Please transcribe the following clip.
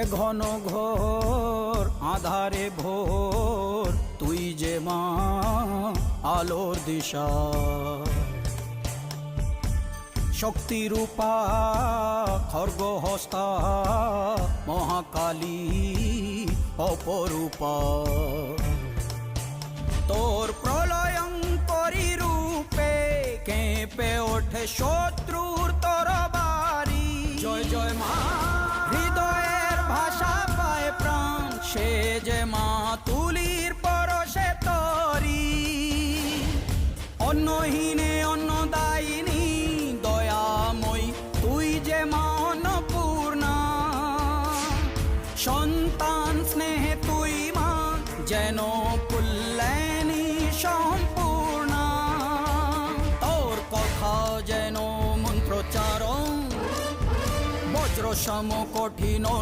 এ ঘন ঘোর, আধারে ভোর, তুই যে মা আলোর দিশা। শক্তিরূপা খর্গ হস্তা মহাকালী অপরূপা। তোর প্রলয়ঙ্করী রূপে কেঁপে ওঠে শত্রুর তরবারি। জয় জয় মা সে যে মা তুলির পরশে তরি। অন্নহীনে অন্নদায়িনী, দয়াময়ী, তুই যে মা অন্নপূর্ণা। সন্তান স্নেহে তুই মা, যেন কুল্যাণী সম্পূর্ণা। তোর কথা যেন মন্ত্রচারণ বজ্র সম কঠিন